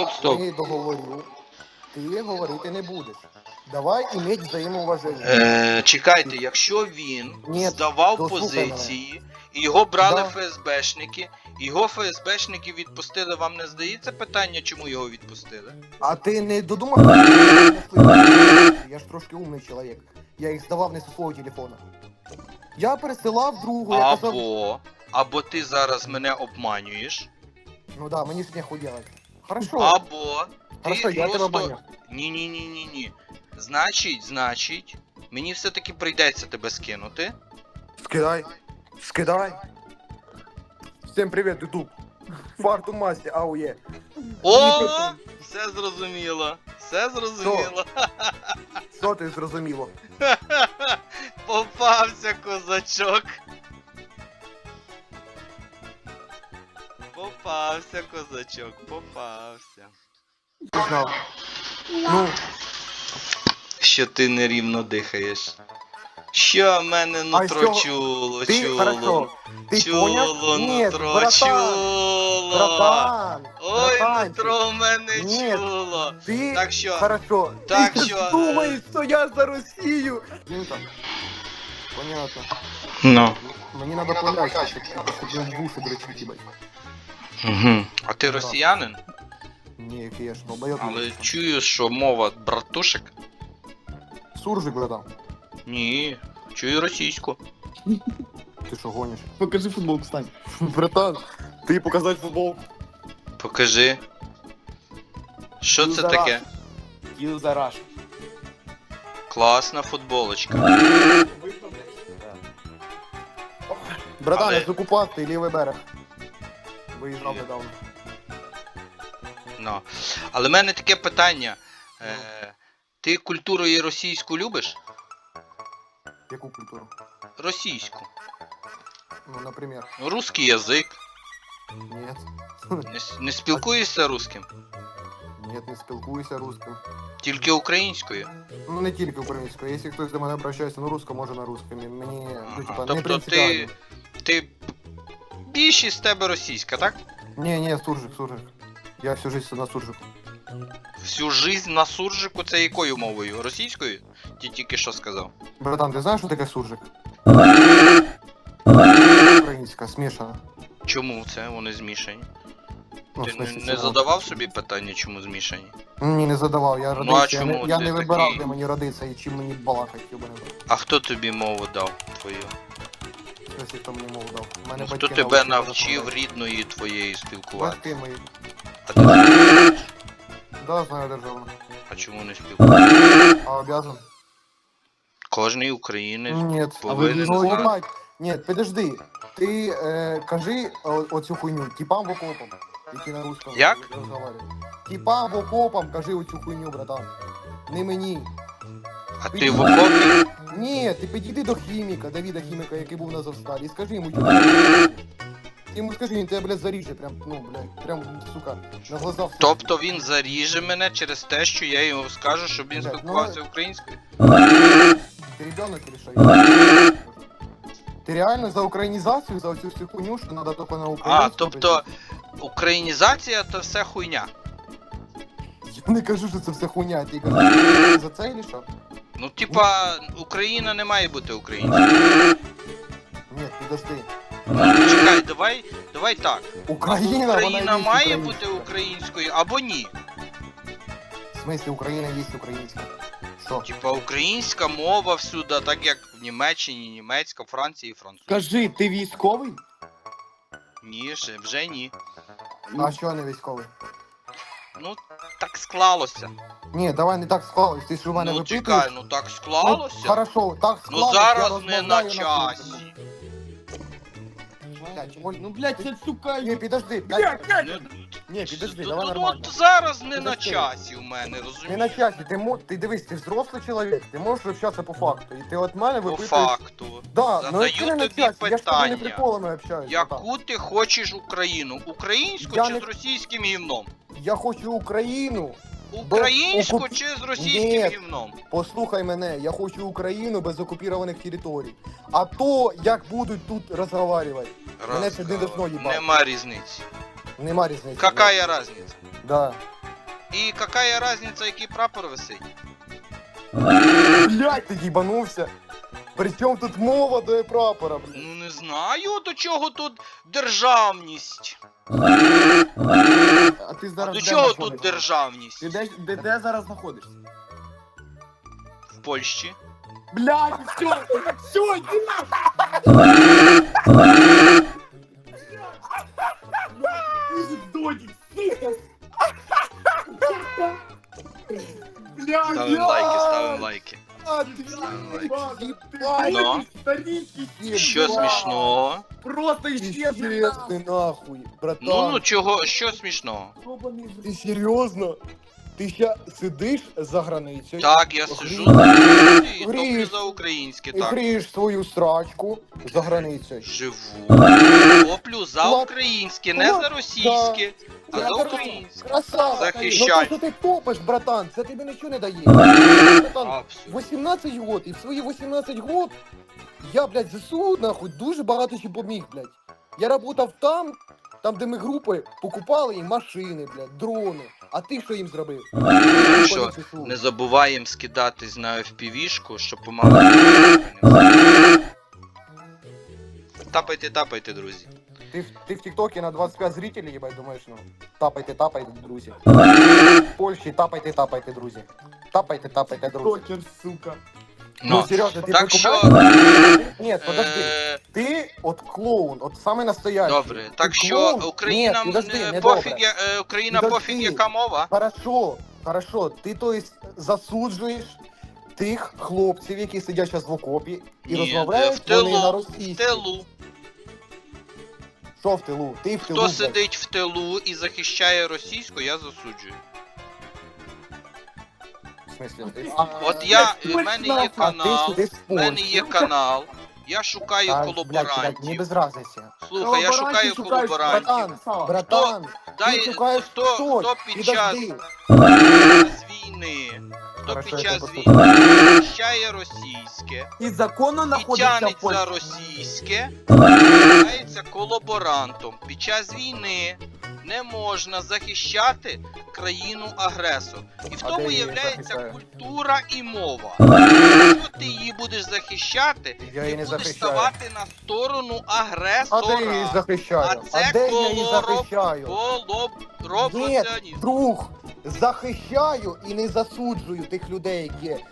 стоп, стоп. Не договорю. Ти говорити не будеш. Давай іметь взаємоуваження. Е, чекайте, якщо він Ні, здавав дослухай мене. позиції, і його брали Да. ФСБшники, і його ФСБшники відпустили, вам не здається питання, чому його відпустили? А ти не додумав? Я ж трошки умний чоловік. Я їх здавав не зі свого телефона. Я пересилав другу, я казав. Або, або ти зараз мене обманюєш, Ну да, мені ж нехуй делать. Хорошо, або хорошо, ти я тебе просто. обманю. Ні, ні, ні, ні, ні. Значить, значить, мені все-таки прийдеться тебе скинути. Скидай. Скидай. Всім привіт, Ютуб. Фарту масті, аує. О! Все зрозуміло. Все зрозуміло. Що ти зрозуміло? Попався козачок. Попався козачок, попався. Знав. Ну, Що ти нерівно дихаєш. Що в мене нутро чуло, ти чуло. хорошо. Ти чуло, поняв? Нутро, братан, чуло. братан, Ой, братанчик, нутро в мене Ні. чуло. Ти Так що, хорошо. так ти що, думаєш, що я за Росію. Понятно. Ну. Мені надо понять, щоб щоб в вуші дрочить, їбать. Угу. А ти росіянин? Ні, який я ж долбойоб. Але чую, що мова братушек. Суржик, братан. Ні, чую російську. Ти що гониш? Покажи футболку, Стань. Братан, ти показати футбол. Покажи. Що це Юзараш. таке? Юзараш. Класна футболочка. Братан, Але- я з окупації, лівий берег. Виїжджав недавно. Ну. Але в мене таке питання. Е, ти культурою російську любиш? Яку культуру? Російську. Ну, наприклад. Ну, Русський язик. Нет. Не, не спілкуєшся русським? Нет, не спілкуюся русским. Тільки українською. Ну не тільки українською. Якщо хтось до мене обращається на русском, може на русском. Мені ну, типа, не Тобто ти. принципіально. Більшість з тебе російська, так? Ні, ні, суржик, суржик. Я всю жизнь на суржику. Всю жизнь на суржику це якою мовою? Російською? Ти тільки що сказав. Братан, ти знаєш, що таке суржик? Українська, смішана. Чому це вони змішані? Ну, Ти в не, смысле, не це- задавав собі питання, чому змішані? Ні, не задавав, я Ну, а родився. я чому не, я ти не вибирав, такий? де мені родитися і чим мені балакати, йобаний. в. А хто тобі мову дав твою? Смысле, хто мені мову дав? У Мене Ну, хто батьки тебе навчив розмовляти. рідної твоєї спілкувати? Батьки мої. А ти? Да, знаю державно. А чому не спілкуватися? А обязан? Кожний українець Нет. повинен Ну, знати. ебать. Нет, подожди. Ти е, кажи о- оцю хуйню, типам в окопам, які на русском Як? розмовляють. Типам в окопам кажи оцю хуйню, братан. Не мені. А ти в окопі? Ні, ти підійди до хіміка, Давіда хіміка, який був на Завсталі, і скажи йому. Ти йому скажи, він тебе, блядь, заріже, прям, ну, блядь, прям, сука, на глазах. Тобто він заріже мене через те, що я йому скажу, щоб він Так, ну, спілкувався українською? Ти ребенок или що? Ти реально за українізацію, за оцю всю хуйню, що треба тільки на українську? А, тобто українізація то все хуйня. Я не кажу, що це все хуйня, ти кажеш за це или що? Ну, типа, Україна не має бути українською. Ні, підожди. Чекай, давай, давай так. Україна, вона Україна є має українська. бути українською або ні. В смысле, Україна є українська. Що? Типа українська мова всюди, так як в Німеччині, німецька, Франції, французька. Кажи, ти військовий? Ні, ще, вже ні. А що не військовий? Ну, так склалося. Ні, давай не так склалось, ти ж у мене Ну випитуєш. чекай, ну так Ну, склалося. хорошо, так Ну я зараз не розмовляю на часі. Блядь, Оль, Ну, блядь, це сука. Ні, підожди, Блядь, блядь. Ну, Ні, підожди, ну, давай ну, нормально. от зараз не на Підожди. часі у мене, Не розумієш? на часі, ти, мо... ти дивись, ти взрослий чоловік, ти можеш общатися по факту. І ти от мене По випитуєш... факту. Да, ну Задаю якщо не на тобі часі, я ж тобі не питання. приколами братан. Яку ти хочеш Україну? Українську Я чи не- з російським гімном? Я хочу Україну. Українську окуп- чи з російським Ні. гімном? Послухай мене, я хочу Україну без окупованих територій. А то, як будуть тут розговаривати, Мене це не должно їбати. Нема різниці. нема різниці. Какая разниця? Да. І какая разниця, який прапор висить? Блять, ти їбанувся. При чому тут мова до прапора, блядь? Ну не знаю, до чого тут державність. Ти А зараз до де чого тут знаходишся? державність? Ти де, де, де зараз знаходишся? В Польщі. Блядь, все, все, иди Додик, сука! Блядь, Ставимо лайки, ставимо лайки. Старички, Що смішного? Просто исчезли чесний нахуй, братан. Ну ну чого, що смішного? Ти серйозно? Ти ще сидиш за границею Так, я сижу і топлю Грієш. за українське, і так. грієш свою страчку за границею. Живу. Топлю за українське, не за російське, а за українське. Красава! Захищай. Ну то, що ти топиш, братан, це тобі нічого не дає. Братан, 18 год, і в свої 18 год я, блядь, ЗСУ, нахуй, дуже багато чим поміг, блядь. Я работав там, там, де ми групи покупали їм машини, блядь, дрони. А ти що їм зробив? що. Не забуваємо скидатись на FPV-шку, щоб помагати. Тапайте, тапайте, друзі. Ти, в- ти в Тіктокі на 25 зрителей, їбать, думаєш, ну, тапайте, тапайте, друзі. В Польщі тапайте, тапайте, друзі. Тапайте, тапайте, друзі. Токер, сука. Ну, Ну, серйозно, ти так що, прикупаєш? Ні, подожди. е, Ти от клоун, от самий настоящий. добре, так Ти що клоун? Україна Ні, підожди, е, не пофіг, добре. я- е, Україна Підожди. пофіг, яка мова. Хорошо, хорошо. Ти то есть засуджуєш тих хлопців, які сидять зараз в окопі і Ні, розмовляють в тилу, вони на В російській. тилу. Що в тилу? Ти в тилу. Хто блядь. сидить в тилу і захищає російську, я засуджую. Смислі? От я, в мене є канал, сидиш в мене є канал, я шукаю Так, блядь, блядь, мені колаборантів. без разниці. Слухай, я шукаю колаборантів. Братан, братан, Дай, ти шукаєш хто, хто під час, Підожди. війни, хто Хорошо, під я час тебе війни захищає російське І законно і знаходиться в тянеться Польщі. російське, являється колаборантом. Під час війни не можна захищати країну-агресор. І в тому являється культура і мова. Якщо ти її будеш захищати, Я ти не будеш захищаю. ставати на сторону агресора. А де я її захищаю? А це де я її колороб- захищаю? Ні, друг, захищаю і не засуджую тих людей, які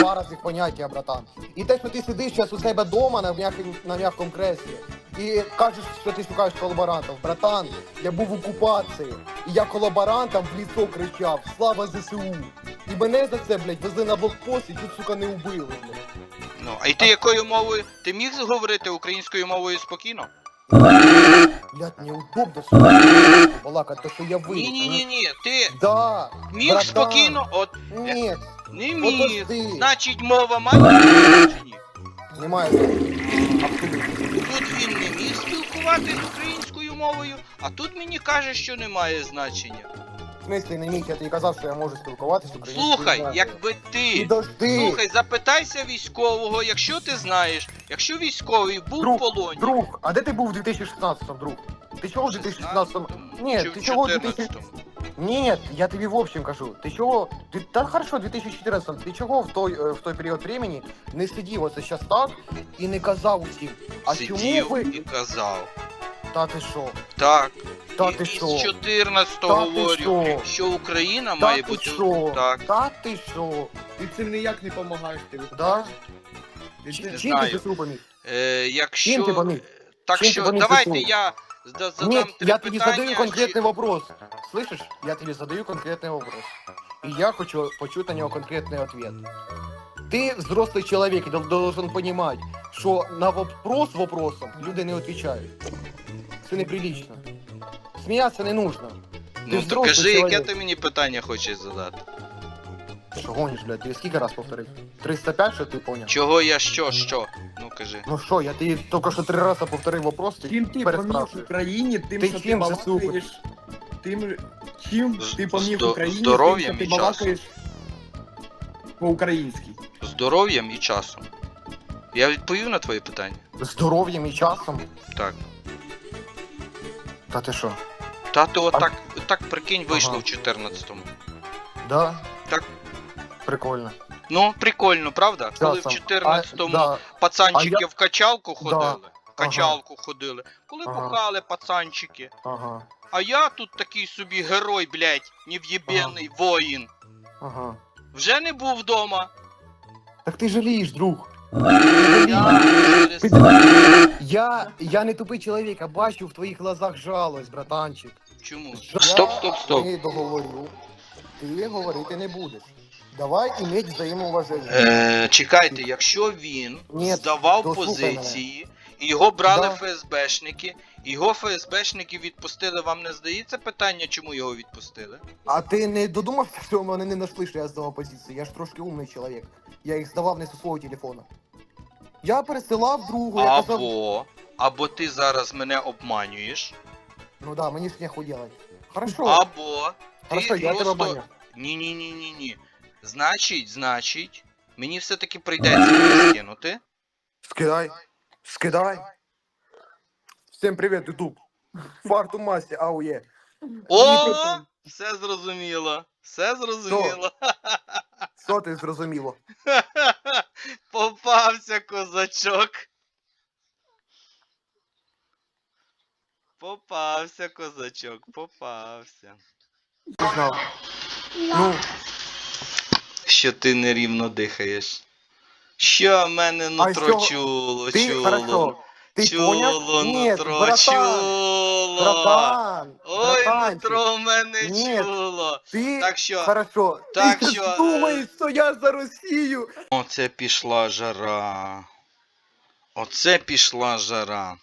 два рази поняття, братан. І те, що ти сидиш зараз у себе вдома на, м'яким- на м'якому креслі і кажеш, що ти шукаєш колаборантів. Братан, я був в окупації, і я колаборантам в лісо кричав Слава ЗСУ! І мене за це, блядь, везли на блокпост і чуть, сука, не убили, блядь. Ну, а й ти якою мовою? Ти міг говорити українською мовою спокійно? Блядь, неудобно, сука, балакати, то, що я виріс. Ні, ні, ні, ні. Ти Да, міг братан. спокійно, от Ні, не міг. Подожди. Значить, мова має значення чи ні? немає. Абсолютно. Він не міг спілкуватися українською мовою, а тут мені каже, що немає значення. В не міг, я тобі казав, що я можу спілкуватися українською Слухай, мовою. якби ти. Підожди, Слухай, запитайся військового, якщо ти знаєш, якщо військовий був в полоні. друг, а де ти був у 2016-му, друг? Ти чого в 2016-му? Ні, чи ти чого в 2000... 14-му? Ні, я тобі в общем кажу. Ти чого? Ти та хорошо, 2014. Ти чого в той е, в той період времени не сидів оце щас так і не казав усім? А чому Сидів ви? і казав. Та ти що? Так. Та ти і що? з 14-го Та ти говорю, що? що Україна Та має ти бути. що? Так. Та ти що? Ти цим ніяк не допомагаєш. Ти Да? Ти Чим знаю. ти ЗСУ поміг? Е, якщо. Чим ти поміг? Так Чим ти що, поміг давайте ЗСУ? я задам Нет, три я тебе питання. задаю конкретный чи- вопрос. Слышишь? Я тебе задаю конкретный вопрос. И я хочу почуть на него конкретный ответ. Ты взрослый человек и дол- должен понимать, что на вопрос вопросом люди не отвечают. Це неприлично. Сміятися не нужно. Ну ти то взрослий кажи, яке чоловік. ти мені питання хочеш задати. Ти що гониш, блядь? Ти скільки раз повторив? 305, що ти поняв? Чого я що, що? Ну кажи. Ну що, я тобі тільки що три рази повторив вопрос, ти Чим ти поміг переспрашуєш. Україні, тим, Ти що чим ти ЗСУ балакаєш, тим, чим З- ти поміг здо- Україні, здоров'ям тим, що ти балакаєш по-українськи. Здоров'ям і часом. Я відповів на твоє питання? Здоров'ям і часом. Так. Та ти що? Та ти А- отак, так прикинь, вийшло Ага. в 14-му. Да? Так. Прикольно. Ну, прикольно, правда? Да, Коли в сам. 14-му А, да. пацанчики А я- в качалку Да. ходили. Качалку ходили. Коли Ага. пацанчики. Ага. А я тут такий собі герой, блядь, нев'єбєний воїн. Ага. Вже не був вдома. Так ти жалієш, друг. Я через Я, я не тупий чоловік, а бачу в твоїх глазах жалость, братанчик. Чому? Я Стоп, стоп, стоп. Не договорю. Ти говорити не будеш. Давай іметь взаємоуваження. Е, чекайте, якщо він Ні, здавав дослухай позиції, і його брали Да. ФСБшники, і його ФСБшники відпустили, вам не здається питання, чому його відпустили? А ти не додумався, що мене не знайшли, що я здавав позиції? Я ж трошки умний чоловік. Я їх здавав не зі свого телефона. Я пересилав другу, я казав. Або, або ти зараз мене обманюєш, Ну да, мені ж нехуй делать. Хорошо, або хорошо, я тебе обманю. Ні, ні, ні, ні, ні. Значить, значить, мені все-таки прийдеться тебе скинути. Скидай. Скидай. Всім привіт, Ютуб. Фарту масі, аує. О! Все зрозуміло. Все зрозуміло. Що ти зрозуміло? Попався козачок. Попався козачок, попався. Знав. Ну, Що ти нерівно дихаєш. Що в мене нутро що? чуло, ти, чуло. хорошо. Ти чуло, поняв? Ні, нутро, братан, чуло. братан, Ой, братанчик, нутро в мене Ні. чуло. Ти, Так що, хорошо, так ти що, що, е, думаєш, що я за Росію? Оце пішла жара. Оце пішла жара.